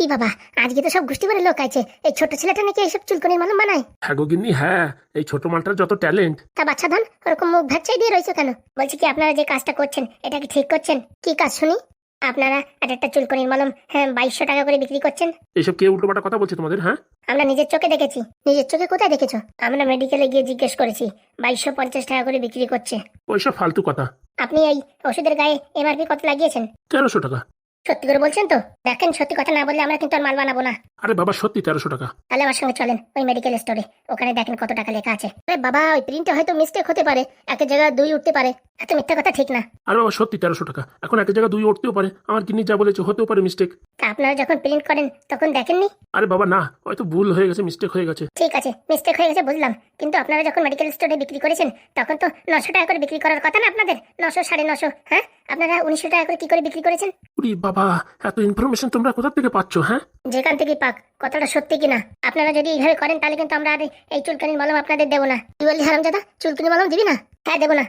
কি বাবা? আজকে তো সব গোষ্ঠী করে লোক আছে। এই ছোট ছেলেটা নাকি এইসব চুলকনির মালুম বানায়? হ্যাঁ গো গিন্নি হ্যাঁ এই ছোট মালটার যত ট্যালেন্ট। তা বাচ্চা ধন ওরকম মুখ ভ্যাকচাই দিয়ে রয়েছে কেন? বলছি কি আপনারা যে কাজটা করছেন এটা কি ঠিক করছেন? কি কাজ শুনি? আপনারা এক একটা চুলকনির মলম হ্যাঁ বাইশশো টাকা করে বিক্রি করছেন? এইসব কে উল্টোপাল্টা কথা বলছে তোমাদের হ্যাঁ? আমরা নিজের চোখে দেখেছি। নিজের চোখে কোথায় দেখেছ? আমরা মেডিকেলে গিয়ে জিজ্ঞেস করেছি বাইশশো পঞ্চাশ টাকা করে বিক্রি করছে। ওইসব ফালতু কথা। আপনি এই ওষুধের গায়ে এমআরপি কত লাগিয়েছেন? তেরোশো টাকা। সত্যি করে বলছেন তো? দেখেন সত্যি কথা না বললে আমরা কিন্তু আর মাল বানাবো না। আরে বাবা সত্যি তেরোশো টাকা। তাহলে আমার সঙ্গে চলেন ওই মেডিকেল স্টোরে ওখানে দেখেন কত টাকা লেখা আছে। আরে বাবা ওই প্রিন্টে হয়তো মিস্টেক হতে পারে। এক জায়গায় দুই উঠতে পারে। এত মিথ্যা কথা ঠিক না। আরে বাবা সত্যি তেরোশো টাকা। এখন এক জায়গায় দুই উঠতেও পারে। আমার গিন্নি যা বলেছে হতেও পারে মিস্টেক তা আপনারা যখন প্রিন্ট করেন তখন দেখেননি? আরে বাবা না। হয়তো ভুল হয়ে গেছে মিস্টেক হয়ে গেছে। ঠিক আছে মিস্টেক হয়ে গেছে বুঝলাম। কিন্তু আপনারা যখন মেডিকেল স্টোরে বিক্রি করেছেন তখন তো নশো টাকা করে বিক্রি করার কথা না আপনাদের? নশো সাড়ে নশো হ্যাঁ? আপনারা উনিশশো টাকা করে কি করে বিক্রি করেছেন? উরি বাবা এত ইনফরমেশন তোমরা কোথা থেকে পাচ্ছ হ্যাঁ? যেখান থেকে পাক কথাটা সত্যি কিনা? আপনারা যদি এইভাবে করেন তাহলে কিন্তু আমরা আর এই- চুলকানির মলম আপনাদের দেবো না। কি বললি হারামজাদা? চুলকানি মলম দিবি না? হ্যাঁ দেবো না।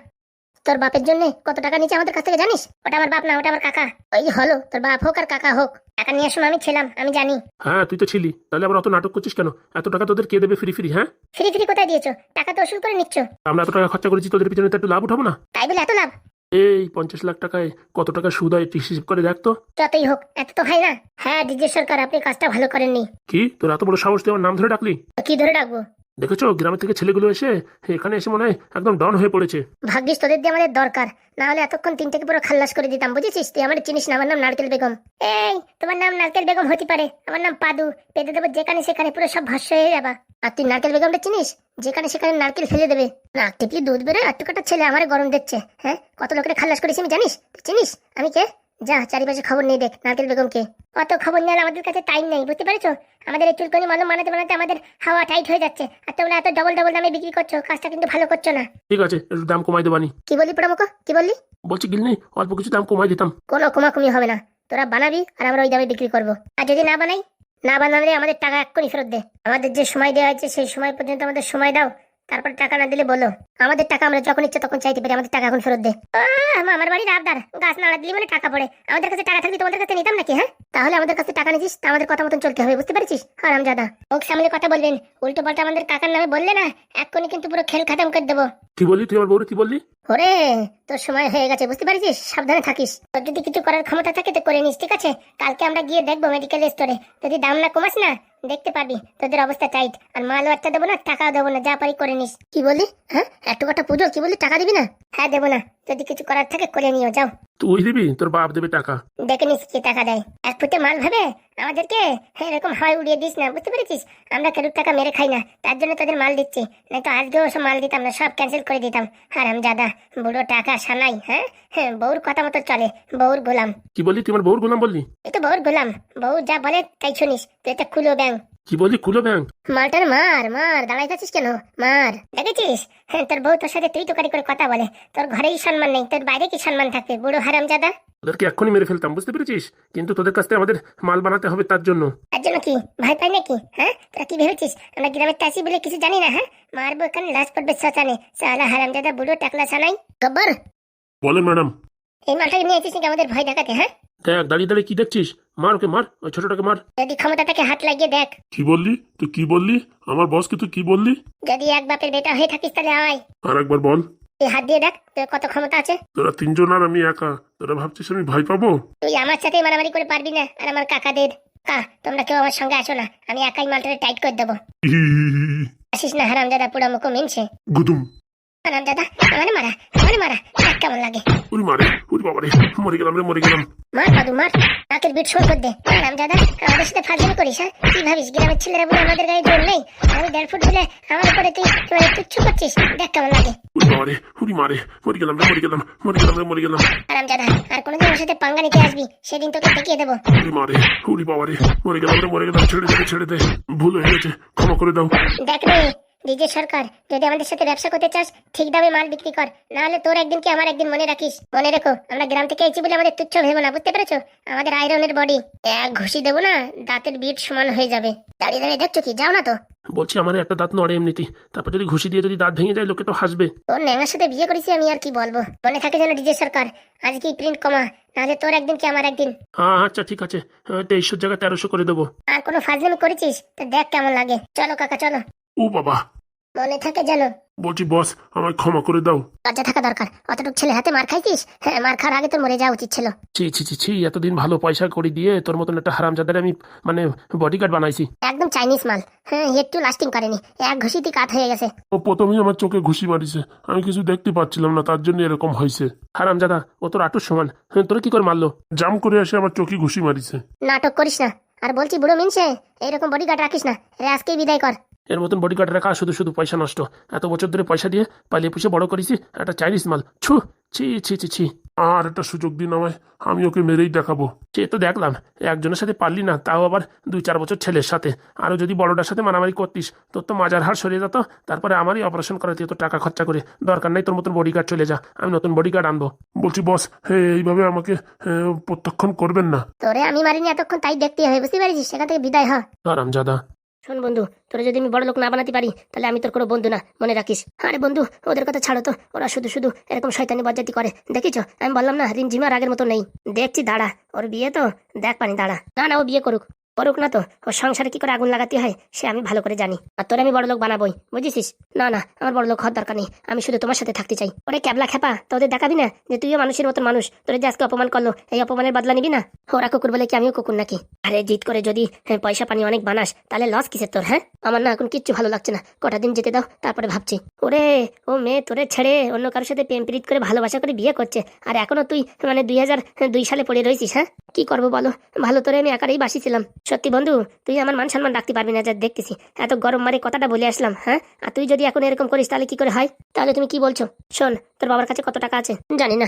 তোর বাপের জন্য কত টাকা নিচে আমাদের কাছ থেকে জানিস? ওটা আমার বাপ না ওটা আমার কাকা। ওই যে হলো তোর বাপ হোক আর কাকা হোক টাকা নিয়ে সময় আমি ছিলাম আমি জানি। হ্যাঁ তুই তো ছিলি তাহলে আবার অত নাটক করছিস কেন? এত টাকা তোদের কে দেবে ফ্রি ফ্রি হ্যাঁ? ফ্রি ফ্রি কোথায় দিয়েছ? টাকা তো ওষুধ করে নিচ্ছ। আমরা এত টাকা খরচা করেছি তোদের পিছনে তো একটু লাভ উঠাবো না? তাই বলে এত লাভ? এই পঞ্চাশ লাখ টাকায় কত টাকা সুদ হয় হিসেব করে দেখ তো। যতই হোক এত তো হয় না। হ্যাঁ ডিজে সরকার আপনি কাজটা ভালো করেননি। কি? তোর এত বড় সাহস দিয়ে আমার নাম ধরে ডাকলি? কি ধরে ডাকবো? দেখেছ, গ্রামের থেকে ছেলেগুলো এসে এখানে এসে মনে হয় একদম ডন হয়ে পড়েছে। ভাগ্যিস তোদের দিয়ে আমাদের দরকার। না হলে এতক্ষণ তিনটাকে পুরো খাল্লাস করে দিতাম, বুঝেছিস? তুই আমার চিনিস না, আমার নাম নারকেল বেগম। এই, তোমার নাম নারকেল বেগম হতে পারে, আমার নাম পাদু। পেতে দেবো যেখানে সেখানে, পুরো সব ভাষ্য হয়ে যাবা। আর তুই নারকেল বেগমটা চিনিস? যেখানে সেখানে নারকেল ফেলে দেবে। নাক টিপলি দুধ বেরোয় আর টুকাটা ছেলে আমার গরম দিচ্ছে হ্যাঁ? কত লোকের খাল্লাস করেছি আমি জানিস? তুই চিনিস? আমি কে? যা চারিপাশে খবর নিয়ে দেখ নারকেল বেগমকে। অত খবর নেওয়ার আমাদের কাছে টাইম নেই বুঝতে পেরেছ? আমাদের এই চুলকনি মলম বানাতে বানাতে আমাদের হাওয়া টাইট হয়ে যাচ্ছে আর তোমরা এত ডবল ডবল দামে বিক্রি করছ কাজটা কিন্তু ভালো করছ না। ঠিক আছে একটু দাম কমাই দেবানি। কি বললি প্রমুখ কি বললি? বলছি গিলনি অল্প কিছু দাম কমাই দিতাম। কোনো কমাকমি হবে না তোরা বানাবি আর আমরা ওই দামে বিক্রি করব। আর যদি না বানাই না বানালে আমাদের টাকা এক্ষুনি ফেরত দে। আমাদের যে সময় দেওয়া হয়েছে সেই সময় পর্যন্ত আমাদের সময় দাও তারপর টাকা না দিলে বলো। আমাদের টাকা আমরা যখন ইচ্ছে তখন চাইতে পারি আমাদের টাকা এখন ফেরত দে। আমার বাড়ির আবদার গাছ নাড়া দিলি মানে টাকা পড়ে। আমাদের কাছে টাকা থাকলে তোমাদের কাছে নিতাম নাকি হ্যাঁ? তাহলে আমাদের কাছে টাকা নিছিস তা আমাদের কথা মতন চলতে হবে বুঝতে পারছিস? হারাম জাদা ওকে সামনে কথা বলবেন উল্টো পাল্টা আমাদের কাকার নামে বললে না এক্ষুনি কিন্তু পুরো খেল খাতাম করে দেবো। কি বললি তুই আমার বউরে কি বললি? ওরে তোর সময় হয়ে গেছে বুঝতে পারছিস? সাবধানে থাকিস। তোর যদি কিছু করার ক্ষমতা থাকে তো করে নিস ঠিক আছে? কালকে আমরা গিয়ে দেখব মেডিকেল স্টোরে যদি দাম না কমাস না দেখতে পাবি। তোদের অবস্থা টাইট আর মালও একটা দেবো না টাকাও দেবো না যা পারি করে নিস। কি বলি হ্যাঁ? একটু কটা পুজো কি বলি টাকা দিবি না? হ্যাঁ দেবো না। যদি কিছু করার থাকে করে নিও যাও। তুই দিবি? তোর বাপ দেবে টাকা। দেখে নিস কি টাকা দেয়। এক ফুটে মাল ভাবে? আমাদেরকে এরকম হাওয়ায় উড়িয়ে দিস না বুঝতে পেরেছিস? আমরা কেরুর টাকা মেরে খাই না তার জন্য তোদের মাল দিচ্ছি। নয়তো আজকেও সব মাল দিতাম না সব ক্যান্সেল করে দিতাম। হারাম জাদা বুড়ো টাকা সানাই হ্যাঁ? হ্যাঁ বউর কথা মতো চলে বউর গোলাম। কি বললি? তুই আমার বউর গোলাম বললি? তো বউর গোলাম বউ যা বলে তাই শুনিস তুই এটা খুলো ব্যাং কি বললি খুলো ব্যাংক মালটার মার মার দাঁড়াই আছিস কেন? মার। দেখেছিস? হ্যাঁ তোর বউ তোর সাথে তুই তো করে কথা বলে। তোর ঘরেই সম্মান নেই তোর বাইরে কি সম্মান থাকবে বুড়ো হারাম জাদা ওদেরকে এক্ষুনি মেরে ফেলতাম বুঝতে পেরেছিস? কিন্তু তোদের কাছ থেকে আমাদের মাল বানাতে হবে তার জন্য। তার জন্য কি? ভয় পাই নাকি? হ্যাঁ? তোরা কি ভেবেছিস? আমরা গ্রামের চাষি বলে কিছু জানি না হ্যাঁ? মারবো এখানে লাশ পড়বে শ্মশানে। সালা হারাম দাদা বুড়ো টাকলা সানাই গব্বর! বলেন ম্যাডাম। এই মালটাকে নিয়ে এসেছিস আমাদের ভয় দেখাতে হ্যাঁ? দেখ দাঁড়িয়ে দাঁড়িয়ে কি দেখছিস? মার ওকে মার ওই ছোটটাকে মার। যদি ক্ষমতাটাকে হাত লাগিয়ে দেখ। কি বললি? তুই কি বললি? আমার বসকে তুই কি বললি? যদি এক বাপের বেটা হয়ে থাকিস তাহলে আয়। আর একবার বল। তুই হাত দিয়ে দেখ তোর কত ক্ষমতা আছে। তোরা তিনজন আর আমি একা। তোরা ভাবছিস আমি ভয় পাবো? তুই আমার সাথে মারামারি করে পারবি না আর আমার কাকাদের। কা তোমরা কেউ আমার সঙ্গে আসো না আমি একাই মালটারে টাইট করে দেবো। আসিস না হারাম দাদা পুরো মুখো মিনছে। গুদুম। হারাম দাদা আমার মারা আমার মারা কেমন লাগে। উরি মারে উরি বাবারে মরে গেলাম রে মরে গেলাম। মার পাদু মার নাকের বিট দে দাদা আমাদের সাথে ফাজলামি করিস হ্যাঁ? কি ভাবিস গ্রামের ছেলেরা বলে আমাদের গায়ে জোর নেই? আমি দেড় ফুট দিলে আমার উপরে তুই মানে তুচ্ছ করছিস। দেখ কেমন লাগে। উরি মারে মরে গেলাম রে মরে গেলাম মরে গেলাম রে মরে গেলাম। হারাম দাদা আর কোনোদিন ওর সাথে পাঙ্গা নিতে আসবি সেদিন তোকে দেখিয়ে দেবো। উরি মারে বাবারে মরে গেলাম রে মরে গেলাম ছেড়ে দে ছেড়ে দে ভুল হয়ে গেছে ক্ষমা করে দাও। দেখ রে ডিজে সরকার যদি আমাদের সাথে ব্যবসা করতে চাস ঠিক দামে মাল বিক্রি কর। না হলে তোর একদিন কি আমার একদিন মনে রাখিস? মনে রেখো আমরা গ্রাম থেকে এসেছি বলে আমাদের তুচ্ছ ভেবো না বুঝতে পেরেছ? আমাদের আয়রনের বডি এক ঘুষি দেবো না দাঁতের বিট সমান হয়ে যাবে। দাঁড়িয়ে দাঁড়িয়ে দেখছ কি? যাও না তো। বলছি আমার একটা দাঁত নড়ে এমনিতেই। তারপর যদি ঘুষি দিয়ে যদি দাঁত ভেঙে যায় লোকে তো হাসবে। তোর ন্যাঙার সাথে বিয়ে করেছি আমি আর কি বলব? মনে থাকে যেন ডিজে সরকার আজকে প্রিন্ট কমা নাহলে তোর একদিন কি আমার একদিন? হ্যাঁ আচ্ছা ঠিক আছে। তেইশশোর জায়গায় তেরোশো করে দেবো। আর কোনো ফাজলামি করেছিস? তো দেখ কেমন লাগে। চলো কাকা চলো। ও বাবা। মনে থাকে জানো বলছি বস আমায় ক্ষমা করে দাও। লজ্জা থাকা দরকার। অতটুকু ছেলে হাতে মার খাইছিস? হ্যাঁ মার খাওয়ার আগে তোর মরে যাওয়া উচিত ছিল। ছি ছি ছি ছি এতদিন ভালো পয়সা করে দিয়ে তোর মতন একটা হারামজাদারে আমি মানে বডিগার্ড বানাইছি। একদম চাইনিজ মাল। হ্যাঁ একটু লাস্টিং করেনি। এক ঘুষিতে কাত হয়ে গেছে। ও প্রথমেই আমার চোখে ঘুষি মারিছে। আমি কিছু দেখতে পাচ্ছিলাম না তার জন্য এরকম হয়েছে। হারামজাদা ও তোর আটুর সমান। হ্যাঁ তোর কি করে মারলো? জাম করে এসে আমার চোখে ঘুষি মারিছে। নাটক করিস না। আর বলছি বুড়ো মিনছে, এইরকম বডিগার্ড রাখিস না। রে, আজকেই বিদায় কর। এর মতন বডিগার্ড রাখা, শুধু শুধু পয়সা নষ্ট। এত বছর ধরে পয়সা দিয়ে পালিয়ে পুষে বড় করেছি, একটা চাইনিজ মাল। ছু, ছি ছি ছি ছি। আর একটা সুযোগ দিন আমায় আমি ওকে মেরেই দেখাবো। সে তো দেখলাম একজনের সাথে পারলি না তাও আবার দুই চার বছর ছেলের সাথে। আরও যদি বড়টার সাথে মারামারি করতিস তোর তো মাজার হাড় সরিয়ে যেত তারপরে আমারই অপারেশন করাতে তো টাকা খরচা করে। দরকার নাই তোর মতন বডিগার্ড চলে যা আমি নতুন বডিগার্ড আনব। বলছি বস হে এইভাবে আমাকে এ, প্রত্যাখ্যান করবেন না। তোরে আমি মারিনি এতক্ষণ তাই দেখতে হবে বুঝতে পারছিস? সেখান থেকে বিদায় হ। হারামজাদা। শোন বন্ধু, তোরা যদি আমি বড় লোক না বানাতে পারি, তাহলে আমি তোর কোনো বন্ধু না, মনে রাখিস। আরে বন্ধু, ওদের কথা ছাড়ো তো, ওরা শুধু শুধু এরকম শয়তানি বজ্জাতি করে। দেখিছ? আমি বললাম না রিমঝিমার আগের মতো নেই। দেখছি, দাঁড়া, ওর বিয়ে তো, দেখ পানি, দাঁড়া। না না, ও বিয়ে করুক। করুক না তো ওর সংসারে কি করে আগুন লাগাতে হয় সে আমি ভালো করে জানি। আর তোর আমি বড় লোক বানাবোই বুঝেছিস? না না আমার বড় লোক হওয়ার দরকার নেই আমি শুধু তোমার সাথে থাকতে চাই। ওরে ক্যাবলা খেপা তোদের দেখাবি না যে তুইও মানুষের মতন মানুষ তোরে যে আজকে অপমান করল এই অপমানের বদলা নিবি না? ওরা কুকুর বলে কি আমিও কুকুর নাকি? আরে জিত করে যদি হ্যাঁ, পয়সা পানি অনেক বানাস তাহলে লস কিসের তোর হ্যাঁ? আমার না এখন কিচ্ছু ভালো লাগছে না কটা দিন যেতে দাও তারপরে ভাবছি। ওরে ও মেয়ে তোরে ছেড়ে অন্য কারোর সাথে প্রেম প্রীত করে ভালোবাসা করে বিয়ে করছে আর এখনও তুই মানে দুই হাজার দুই সালে পড়ে রয়েছিস হ্যাঁ? কি করব বলো? ভালো তোরে আমি একারই বাসিছিলাম। সত্যি বন্ধু, তুই আমার মান সম্মান রাখতে পারবি না, যা দেখতেছি। এত গরম মারে কথাটা বলে আসলাম হ্যাঁ? আর তুই যদি এখন এরকম করিস, তাহলে কি করে হয়? তাহলে তুমি কি বলছো? শোন, তোর বাবার কাছে কত টাকা আছে? জানি না।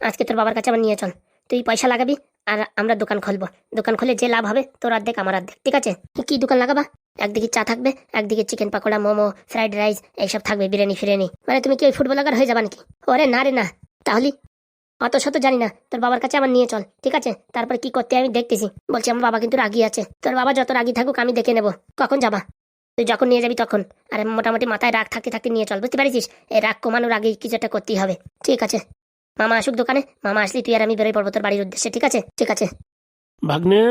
আজকে তোর বাবার কাছে আমার নিয়ে চল। তুই পয়সা লাগাবি, আর আমরা দোকান খুলবো। দোকান খুলে যে লাভ হবে, তোর অর্ধেক, আমার অর্ধেক, ঠিক আছে? কি দোকান লাগাবা? একদিকে চা থাকবে, একদিকে chicken pakora, momo fried rice এইসব থাকবে, বিরিয়ানি, ফিরিয়ানি। মানে তুমি কি ওই ফুটবলার হয়ে যাবা নাকি? ওরে না রে না। তাহলে অত শত জানি না তোর বাবার কাছে আমার নিয়ে চল ঠিক আছে? তারপর কি করতে আমি দেখতেছি। বলছি আমার বাবা কিন্তু রাগি আছে। তোর বাবা যত রাগি থাকুক আমি দেখে নেব। কখন যাবা? তুই যখন নিয়ে যাবি তখন। আরে মোটামুটি মাথায় রাগ থাকতে থাকতে নিয়ে চল বুঝতে পারিস এই রাগ কমানোর আগে কিছু একটা করতেই হবে। ঠিক আছে। মামা আসুক দোকানে মামা আসলি তুই আর আমি বেরোয় পড়ব তোর বাড়ির উদ্দেশ্যে ঠিক আছে? ঠিক আছে। ভাগ্নে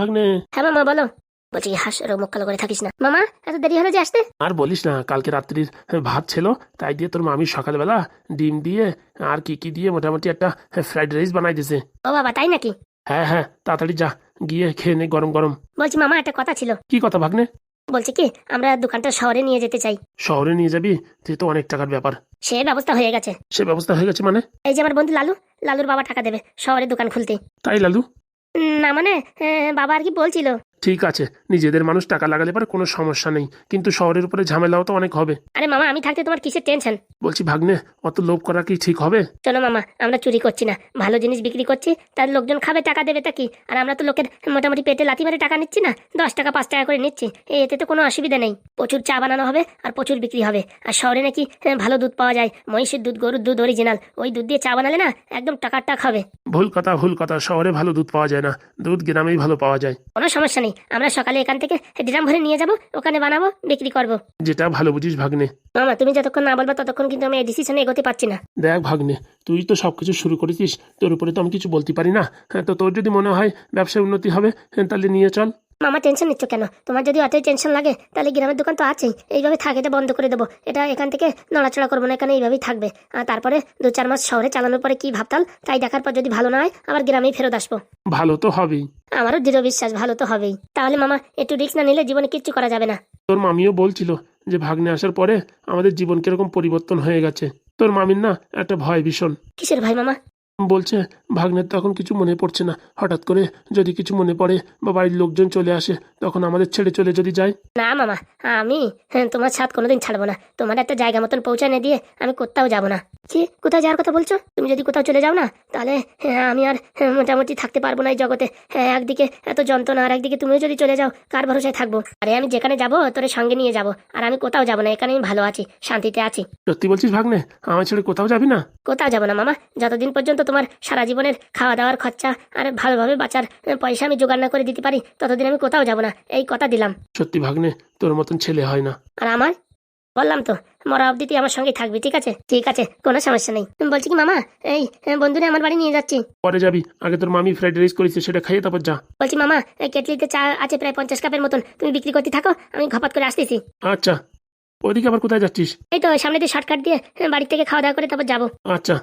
ভাগ্নে। হ্যাঁ মামা বলো। বলছি হাস রোগ মুখ কালো করে থাকিস না। মামা এত দেরি হলো যে আসতে? আর বলিস না কালকে রাত্রির ভাত ছিল তাই দিয়ে তোর মামি সকালবেলা ডিম দিয়ে আর কি কি দিয়ে মোটামুটি একটা ফ্রাইড রাইস বানাই দিয়েছে ও বাবা তাই নাকি? হ্যাঁ হ্যাঁ তাড়াতাড়ি যা গিয়ে খেয়ে নে গরম গরম। বলছি মামা একটা কথা ছিল। কি কথা ভাগ্নে? বলছি কি আমরা দোকানটা শহরে নিয়ে যেতে চাই। শহরে নিয়ে যাবি? তুই তো অনেক টাকার ব্যাপার। সে ব্যবস্থা হয়ে গেছে। সে ব্যবস্থা হয়ে গেছে মানে? এই যে আমার বন্ধু লালু লালুর বাবা টাকা দেবে শহরে দোকান খুলতে। তাই লালু? না মানে বাবা আর কি বলছিল। ঠিক আছে নিজেদের মানুষ টাকা লাগালে পরে কোনো সমস্যা নেই কিন্তু শহরের উপরে ঝামেলাও তো অনেক হবে। আরে মামা আমি থাকতে তোমার কিসের টেনশন বলছি ভাগ্নে অত লোভ করা কি ঠিক হবে? চলো মামা আমরা চুরি করছি না ভালো জিনিস বিক্রি করছি তার লোকজন খাবে টাকা দেবে তা কি? আর আমরা তো লোকের মোটামুটি পেটে লাথি মেরে টাকা নিচ্ছি না দশ টাকা পাঁচ টাকা করে নিচ্ছি এতে তো কোনো অসুবিধা নেই। প্রচুর চা বানানো হবে আর প্রচুর বিক্রি হবে। আর শহরে নাকি হ্যাঁ, ভালো দুধ পাওয়া যায় মহিষের দুধ গরুর দুধ অরিজিনাল ওই দুধ দিয়ে চা বানালে না একদম টাকার টাক হবে। ভুল কথা ভুল কথা শহরে ভালো দুধ পাওয়া যায় না দুধ গ্রামেই ভালো পাওয়া যায়। কোনো সমস্যা নেই আমরা সকালে এখান থেকে ড্রাম ভরে নিয়ে যাব ওখানে বানাবো বিক্রি করব। যেটা ভালো বুঝিস ভাগ্নে। মামা তুমি যতক্ষণ না বলবা ততক্ষণ কিন্তু আমি এই ডিসিশনে এগোতে পারছি না। দেখ ভাগ্নে তুই তো সব কিছু শুরু করেছিস তোর উপরে তো আমি কিছু বলতে পারি না। হ্যাঁ তো তোর যদি মনে হয় ব্যবসায় উন্নতি হবে হ্যাঁ, তাহলে নিয়ে চল। মামা টেনশন নিচ্ছ কেন? তোমার যদি অতই টেনশন লাগে তাহলে গ্রামের দোকান তো আছেই। এইভাবে থাকে এটা বন্ধ করে দেবো। এটা এখান থেকে নড়াচড়া করব না এখানে এইভাবেই থাকবে। আর তারপরে দু চার মাস শহরে চালানোর পরে কি ভাবতাল তাই দেখার পর যদি ভালো না হয় আবার গ্রামেই ফেরত আসব। ভালো তো হবেই। আমারও দৃঢ় বিশ্বাস ভালো তো হবেই। তাহলে মামা একটু রিস্ক না নিলে জীবনে কিচ্ছু করা যাবে না। তোর মামিও বলছিল যে ভাগ্নে আসার পরে আমাদের জীবন কীরকম পরিবর্তন হয়ে গেছে। তোর মামির না একটা ভয় ভীষণ। কিসের ভাই মামা? বলছে ভাগ্নের তখন কিছু মনে পড়ছে না। হঠাৎ করে যদি কিছু মনে পড়ে বা বাড়ির লোকজন চলে আসে তখন আমাদের ছেড়ে চলে যদি যায়। না মামা আমি হ্যাঁ, তোমার ছাদ কোনোদিন ছাড়বো না। তোমার একটা জায়গা মতন পৌঁছানে দিয়ে আমি কোথাও যাব না। কি কোথায় যাওয়ার কথা বলছো? তুমি যদি কোথাও চলে যাও না তাহলে হ্যাঁ, আমি আর হ্যাঁ, মোটামুটি থাকতে পারব না এই জগতে। হ্যাঁ একদিকে এত যন্ত্রণা আর একদিকে তুমিও যদি চলে যাও কার ভরসায় থাকব? আরে আমি যেখানে যাব তোরে সঙ্গে নিয়ে যাব। আর আমি কোথাও যাব না এখানে আমি ভালো আছি শান্তিতে আছি। সত্যি বলছিস ভাগ্নে আমার ছেড়ে কোথাও যাবি না? কোথাও যাব না মামা যতদিন পর্যন্ত তোমার সারা জীবনের খাওয়া দাওয়ার খরচা আর ভালোভাবে বাঁচার পয়সা আমি জোগাড় না করে দিতে পারি ততদিন আমি কোথাও যাব না। এই কথা দিলাম। সত্যি ভাগ্নে তোর মতন ছেলে হয় না। আর আমার? বললাম তো মরা অবধি তুই আমার সঙ্গে থাকবি ঠিক আছে? ঠিক আছে কোনো সমস্যা নেই। বলছি কি মামা এই বন্ধুরে আমার বাড়ি নিয়ে যাচ্ছি। পরে যাবি আগে তোর মামি ফ্রাইড রাইস করেছে সেটা খাইয়ে তারপর যা। বলছি মামা এই কেটলিতে চা আছে প্রায় পঞ্চাশ কাপের মতন তুমি বিক্রি করতে থাকো আমি ঘপাত করে আসতেছি। আচ্ছা ওইদিকে আবার কোথায় যাচ্ছিস? এই তো সামনে দিয়ে শর্টকাট দিয়ে বাড়ি থেকে খাওয়া দাওয়া করে তারপর যাব। আচ্ছা।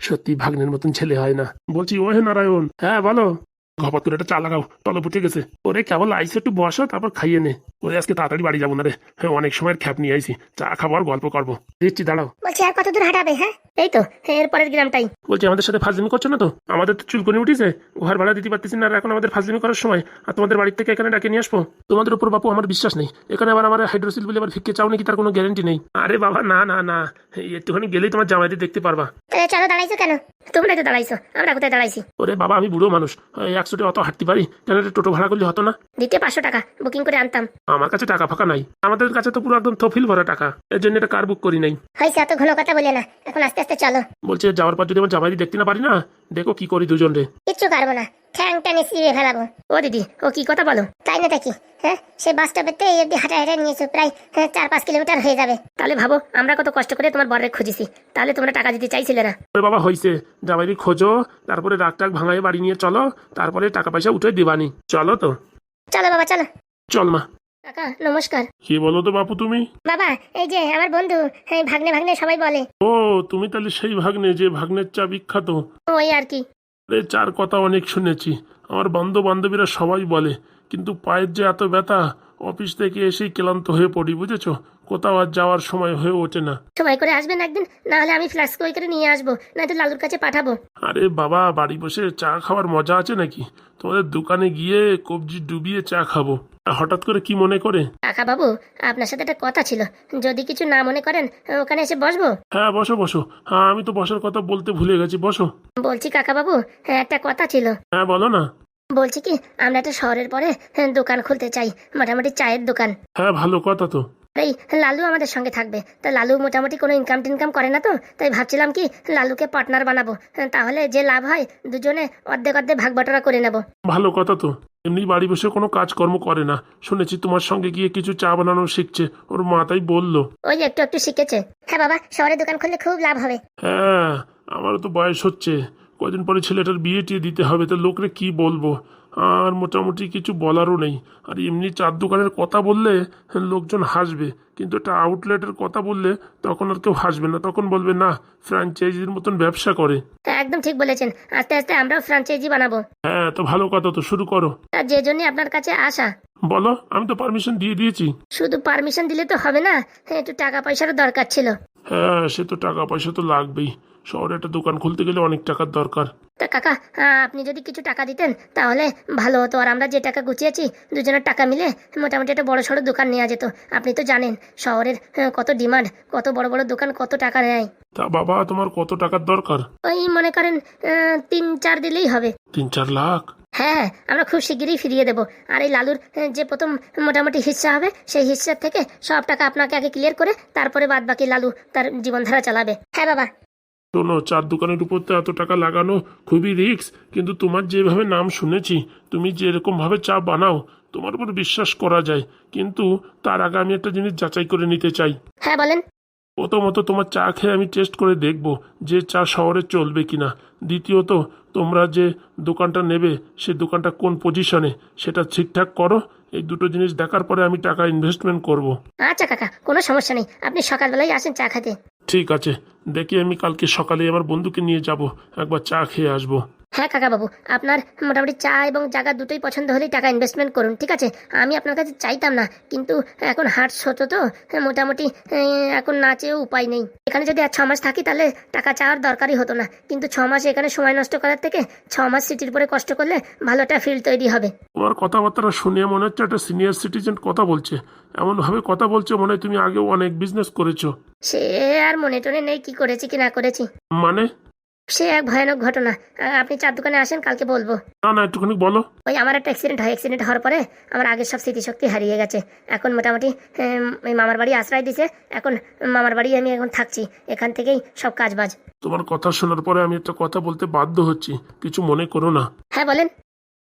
সত্যি ভাগ্নের মতন ছেলে হয় না। বলছি ও হে নারায়ণ। হ্যাঁ বলো। ঘপাত করে একটা চা লাগাও তলে পুটে গেছে। ওরে কেবল আইসে একটু বসো তারপর খাইয়ে নে। ওরে আজকে তাড়াতাড়ি বাড়ি যাব না রে। হ্যাঁ অনেক সময় খ্যাপ নিয়ে আইছি। চা খাব আর গল্প করব। দিচ্ছি দাঁড়াও। বলছি আর কত দূর হাঁটাবে হ্যাঁ? এই তো এর পরের গ্রামটাই। বলছি আমাদের সাথে ফাজলিমি করছ না তো? আমাদের তো চুলকনি উঠিছে। ঘর ভাড়া দিতে পারতেছি না আর এখন আমাদের ফাজলিমি করার সময়। আর তোমাদের বাড়ির থেকে এখানে ডাকে নিয়ে আসব? তোমাদের উপর বাপু আমার বিশ্বাস নেই। এখানে আবার আমার হাইড্রোসিল বলে আবার ভিক্ষে চাও নাকি তার কোনো গ্যারেন্টি নেই। আরে বাবা না না না। একটুখানি গেলেই তোমার জামাইতে দেখতে পারবা। তাহলে চলো দাঁড়াইছো কেন তোমরাই তো দাঁড়াইছো আমরা কোথায় দাঁড়াইছি? ওরে বাবা আমি বুড়ো মানুষ। এই একশোটি অত হাঁটতে পারি কেন টোটো ভাড়া করলে হতো না? দিতে পাঁচশো টাকা বুকিং করে আনতাম। আমার কাছে টাকা ফাঁকা নাই। আমাদের কাছে তো পুরো একদম তফিল ভরা টাকা। এর জন্য একটা কার বুক করি নাই? হয়েছে এত ঘন কথা বলে না। এখন আস্তে আস্তে চলো। বলছে যাওয়ার পর যদি আমার জামাইদি দেখতে না পারি না দেখো কি করি দুজন রে। কিচ্ছু পারব না। ঠ্যাং টানে সিঁড়ে ফেলাবো। ও দিদি ও কি কথা বলো? তাই না দেখি হ্যাঁ সে বাস স্টপেতে এই অব্দি হাঁটা হাঁটা নিয়েছো প্রায় হ্যাঁ, চার পাঁচ কিলোমিটার হয়ে যাবে। তাহলে ভাবো আমরা কত কষ্ট করে তোমার বরের খুঁজেছি। তাহলে তোমরা টাকা দিতে চাইছিলে না। ওরে বাবা হয়েছে জামাইদি খোঁজো তারপরে রাগ টাক ভাঙায় বাড়ি নিয়ে চলো তারপরে টাকা পয়সা উঠে দিবানি। চলো তো। চলো বাবা চলো। চল মা। কাকা নমস্কার। কি বলো তো বাপু তুমি? বাবা এই যে আমার বন্ধু এই ভাগ্নে ভাগ্নে সবাই বলে। ও তুমি তাহলে সেই ভাগ্নে যে ভাগ্নের চা বিখ্যাত? ওই আর কি। আরে চার কথা অনেক শুনেছি। আমার বান্ধব বান্ধবীরা সবাই বলে কিন্তু পায়ের যে এত ব্যথা অফিস থেকে এসেই ক্লান্ত হয়ে পড়ি বুঝেছ? কোথাও আর যাওয়ার সময় হয়ে ওঠে না। সময় করে আসবেন একদিন না হলে আমি ফ্লাস্ক ওই করে নিয়ে আসব না নয়তো লালুর কাছে পাঠাবো। আরে বাবা বাড়ি বসে চা খাওয়ার মজা আছে নাকি? তোমাদের দোকানে গিয়ে কবজি ডুবিয়ে চা খাব। হঠাৎ করে কি মনে করে? কাকা বাবু আপনার সাথে একটা কথা ছিল। যদি কিছু না মনে করেন ওখানে এসে বসবো? হ্যাঁ বসো বসো। হ্যাঁ আমি তো বসার কথা বলতে ভুলে গেছি বসো। বলছি কাকা বাবু হ্যাঁ একটা কথা ছিল। হ্যাঁ বলো না। বলছি কি আমরা একটা শহরের পরে হ্যাঁ, দোকান খুলতে চাই মোটামুটি চায়ের দোকান। হ্যাঁ ভালো কথা তো। এই লালু আমাদের সঙ্গে থাকবে। তা লালু মোটামুটি কোনো ইনকাম টিনকাম করে না তো তাই ভাবছিলাম কি লালুকে পার্টনার বানাবো। হ্যাঁ, তাহলে যে লাভ হয় দুজনে অর্ধেক অর্ধেক ভাগ বাটোয়ারা করে নেব। ভালো কথা তো। এমনি বাড়ি বসে কোনো কাজকর্ম করে না। শুনেছি তোমার সঙ্গে গিয়ে কিছু চা বানানো শিখছে। ওর মা তাই বলল। ওই একটু একটু শিখেছে। হ্যাঁ বাবা শহরে দোকান খুললে খুব লাভ হবে। হ্যাঁ আমারও তো বয়স হচ্ছে। কদিন পরে ছেলেটার বিয়ে টিয়ে দিতে হবে তো লোকরে কি বলব? আর মোটামুটি কিছু বলারও নেই। আর এমনি চার দোকানের কথা বললে লোকজন হাসবে কিন্তু একটা আউটলেটের কথা বললে তখন আর কেউ হাসবে না। তখন বলবে না ফ্র্যাঞ্চাইজির মতন ব্যবসা করে। হ্যাঁ, একদম ঠিক বলেছেন। আস্তে আস্তে আমরাও ফ্রাঞ্চাইজি বানাবো। হ্যাঁ তো ভালো কথা তো শুরু করো। তা যে জন্য আপনার কাছে আসা। বলো আমি তো পারমিশন দিয়ে দিয়েছি। শুধু পারমিশন দিলে তো হবে না হ্যাঁ, একটু টাকা পয়সারও দরকার ছিল। হ্যাঁ সে তো টাকা পয়সা তো লাগবেই। শহরে একটা দোকান খুলতে গেলে অনেক টাকার দরকার। তা কাকা আহ, আপনি যদি কিছু টাকা দিতেন তাহলে ভালো হতো। আর আমরা যে টাকা গুছিয়েছি দুজনের টাকা মিলে মোটামুটি একটা বড় সড়ো দোকান নেওয়া যেত। আপনি তো জানেন শহরের আহ, কত ডিমান্ড কত বড় বড় দোকান কত টাকা নেয়। তা বাবা তোমার কত টাকার দরকার? ওই মনে করেন আহ, তিন চার দিলেই হবে। তিন চার লাখ? হ্যাঁ আমরা খুব শিগগিরই ফিরিয়ে দেবো। আর এই লালুর যে প্রথম মোটামুটি হিস্সা হবে সেই হিস্সার থেকে সব টাকা আপনাকে আগে ক্লিয়ার করে তারপরে বাদ বাকি লালু তার জীবনধারা চালাবে। হ্যাঁ বাবা। শোনো চার দোকানের উপর তো এত টাকা লাগানো খুবই রিস্ক কিন্তু তোমার যেভাবে নাম শুনেছি তুমি যেরকম ভাবে চা বানাও তোমার উপর বিশ্বাস করা যায় কিন্তু তার আগে আমি একটা জিনিস যাচাই করে নিতে চাই। হ্যাঁ বলেন। প্রথমত তোমার চা খেয়ে আমি টেস্ট করে দেখব যে চা শহরে চলবে কিনা। দ্বিতীয়ত, তোমরা যে দোকানটা নেবে, সে দোকানটা কোন পজিশনে সেটা ঠিকঠাক করো। এই দুটো জিনিস দেখার পরে আমি টাকা ইনভেস্টমেন্ট করব। আচ্ছা কাকা কোনো সমস্যা নেই। আপনি সকালবেলায় আসেন চা খেতে। ঠিক আছে। দেখি আমি কালকে সকালে আমার বন্ধুকে নিয়ে যাব। একবার চা খেয়ে আসব। হ্যাঁ কাকা বাবু আপনার মোটামুটি চা এবং জায়গা দুটোই পছন্দ হলেই টাকা ইনভেস্টমেন্ট করুন ঠিক আছে? আমি আপনার কাছে চাইতাম না কিন্তু এখন হাট ছোট তো হ্যাঁ, মোটামুটি এখন না চেয়েও উপায় নেই। এখানে যদি আর ছ মাস থাকি তাহলে টাকা চাওয়ার দরকারই হতো না কিন্তু ছ মাস এখানে সময় নষ্ট করার থেকে ছ মাস সিটির পরে কষ্ট করলে ভালো একটা ফিল্ড তৈরি হবে। তোমার কথাবার্তা শুনে মনে হচ্ছে একটা সিনিয়র সিটিজেন কথা বলছে। এমনভাবে কথা বলছে মনে হয় তুমি আগেও অনেক বিজনেস করেছ। সে আর মনে টনে নেই কি করেছি কি না করেছি। মানে? সে এক ভয়ানক ঘটনা। আ, আপনি চার দোকানে আসেন কালকে বলব। না না একটুখানি বলো। ওই আমার একটা অ্যাক্সিডেন্ট হয়। অ্যাক্সিডেন্ট হওয়ার পরে আমার আগের সব স্মৃতিশক্তি হারিয়ে গেছে। এখন মোটামুটি ওই মামার বাড়ি আশ্রয় দিছে। এখন মামার বাড়ি আমি এখন থাকছি। এখান থেকেই সব কাজ বাজ তোমার কথা শোনার পরে আমি একটা কথা বলতে বাধ্য হচ্ছি। কিছু মনে করো না। হ্যাঁ বলেন।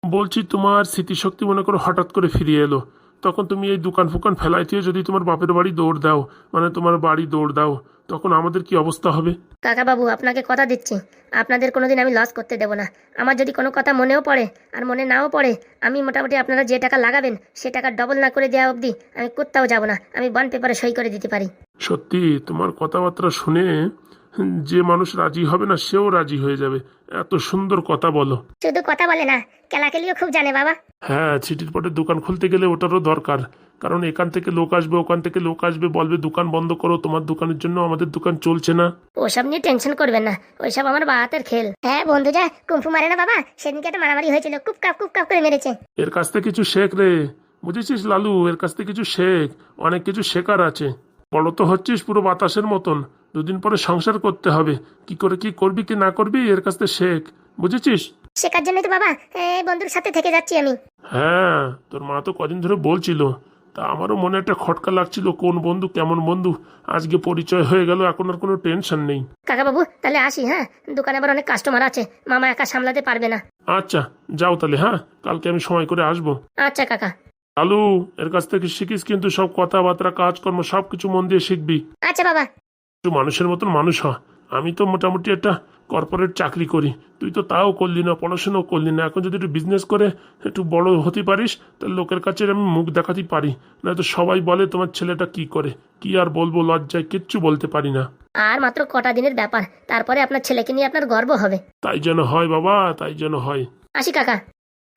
বলছি তোমার স্মৃতিশক্তি মনে করো হঠাৎ করে ফিরিয়ে এলো। তখন তুমি এই দোকান ফুকান ফেলাই দিয়ে যদি তোমার বাপের বাড়ি দৌড় দাও মানে তোমার বাড়ি দৌড় দাও তখন আমাদের কি অবস্থা হবে? কাকা বাবু আপনাকে কথা দিচ্ছি। আপনাদের কোনোদিন আমি লস করতে দেবো না। আমার যদি কোনো কথা মনেও পড়ে আর মনে নাও পড়ে আমি মোটামুটি আপনারা যে টাকা লাগাবেন সে টাকা ডবল না করে দেওয়া অবধি আমি কোথাও যাব না। আমি বন্ড পেপারে সই করে দিতে পারি। সত্যি তোমার কথাবার্তা শুনে যে মানুষ রাজি হবে না সেও রাজি হয়ে যাবে। এত সুন্দর কথা বলো। শুধু কথা বলে না কেলাকেলিও খুব জানে বাবা। হ্যাঁ ছিটির পটে দোকান খুলতে গেলে ওটারও দরকার। কারণ এখান থেকে লোক আসবে ওখান থেকে লোক আসবে বলবে দোকান বন্ধ করো তোমার দোকানের জন্য আমাদের দোকান চলছে না। ওসব নিয়ে টেনশন করবেন না ওইসব আমার বাহাতের খেল। হ্যাঁ বন্ধু যা কুম্ফু মারে না বাবা সেদিনকে তো মারামারি হয়েছিল কুপ কাপ কুপ কাপ করে মেরেছে। এর কাছ থেকে কিছু শেখ রে। বুঝেছিস লালু এর কাছ থেকে কিছু শেখ অনেক কিছু শেখার আছে। বড় তো হচ্ছিস পুরো বাতাসের মতন? দুদিন পরে সংসার করতে হবে। কি করে কি করবি কি না করবি এর কাছ থেকে শেখ। বুঝেছিস? শেখার জন্য তো বাবা এই বন্ধুর সাথে থেকে যাচ্ছি আমি। হ্যাঁ তোর মা তো কদিন ধরে বলছিল। তা আমারও মনে একটা খটকা লাগছিল কোন বন্ধু কেমন বন্ধু। আজকে পরিচয় হয়ে গেল এখন আর কোনো টেনশন নেই। কাকা বাবু তাহলে আসি হ্যাঁ? দোকানে আবার অনেক কাস্টমার আছে মামা একা সামলাতে পারবে না। আচ্ছা যাও তাহলে হ্যাঁ? কালকে আমি সময় করে আসব। আচ্ছা কাকা। লালু এর কাছ থেকে শিখিস কিন্তু সব কথাবার্তা কাজকর্ম সব কিছু মন দিয়ে শিখবি। আচ্ছা বাবা। একটু মানুষের মতন মানুষ হ। আমি তো মোটামুটি একটা কর্পোরেট চাকরি করি। তুই তো তাও করলি না পড়াশোনাও করলি না। এখন যদি একটু বিজনেস করে একটু বড় হতে পারিস তাহলে লোকের কাছে আমি মুখ দেখাতে পারি। নয়তো সবাই বলে তোমার ছেলেটা কি করে? কি আর বলব লজ্জায় কিচ্ছু বলতে পারি না। আর মাত্র কটা দিনের ব্যাপার। তারপরে আপনার ছেলেকে নিয়ে আপনার গর্ব হবে। তাই যেন হয় বাবা তাই যেন হয়। আসি কাকা।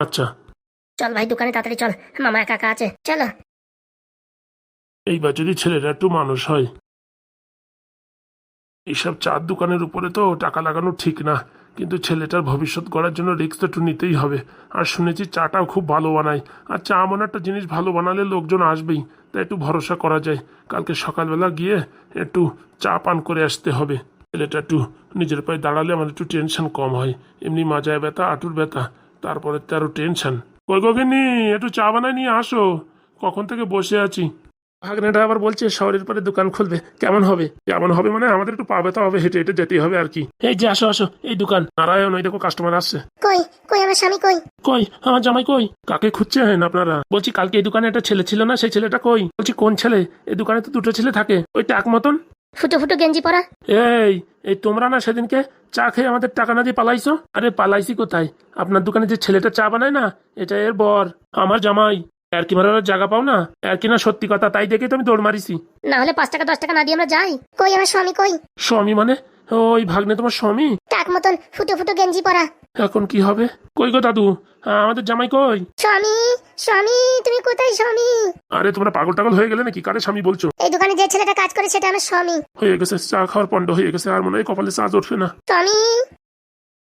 আচ্ছা। চল ভাই দোকানে তাড়াতাড়ি চল। মামা একা আছে। চলো। এইবার যদি ছেলেটা একটু মানুষ হয়। এইসব চার দোকানের উপরে তো টাকা লাগানো ঠিক না। কিন্তু ছেলেটার ভবিষ্যৎ গড়ার জন্য রিস্ক তো একটু নিতেই হবে। আর শুনেছি চাটাও খুব ভালো বানায়। আর চা এমন একটা জিনিস ভালো বানালে লোকজন আসবেই। তাই একটু ভরসা করা যায়। কালকে সকালবেলা গিয়ে একটু চা পান করে আসতে হবে। ছেলেটা একটু নিজের পায়ে দাঁড়ালে আমার একটু টেনশন কম হয়। এমনি মাজায় ব্যথা, আটুর ব্যথা, তারপরে তো আরও টেনশন কই গগিনি একটু চা বানায় নিয়ে আসো। কখন থেকে বসে আছি? ভাগ্নেটা আবার বলছে শহরের পরে দোকান খুলবে। কেমন হবে? কেমন হবে মানে আমাদের একটু পাবে তো হবে হেঁটে হেঁটে যেতেই হবে আর কি এই যে আসো আসো এই দোকান। নারায়ণ ওই দেখো কাস্টমার আসছে। কই? কই আমার স্বামী কই? কই? আমার জামাই কই? কাকে খুঁজছেন আপনারা? বলছি কালকে এই দোকানে একটা ছেলে ছিল না সেই ছেলেটা কই? বলছি কোন ছেলে? এই দোকানে তো দুটো ছেলে থাকে। ওই টাক মতন? ফুটো ফুটো গেঞ্জি পরা। এই এই তোমরা না সেদিনকে চা খেয়ে আমাদের টাকা না দিয়ে পালাইছো? আরে পালাইছি কোথায়? আপনার দোকানে যে ছেলেটা চা বানায় না এটা এর বর আমার জামাই। আর কি মারার জায়গা পাও না? আর কি না সত্যি কথা তাই দেখে তো আমি দৌড় মারিছি। না হলে পাঁচ টাকা দশ টাকা না দিয়ে আমরা যাই। কই আমার স্বামী কই? স্বামী মানে? ওই ভাগ্নে তোমার স্বামী? টাক মতন ফুটো ফুটো গেঞ্জি পরা। এখন কি হবে? কই গো দাদু? আমাদের জামাই কই? স্বামী স্বামী তুমি কোথায় স্বামী? আরে তোমরা পাগল টাগল হয়ে গেলে নাকি? কারে স্বামী বলছো? এই দোকানে যে ছেলেটা কাজ করে সেটা আমার স্বামী। হয়ে গেছে চা খাওয়ার পণ্ড হয়ে গেছে আর মনে হয় কপালে চা জড়বে না। স্বামী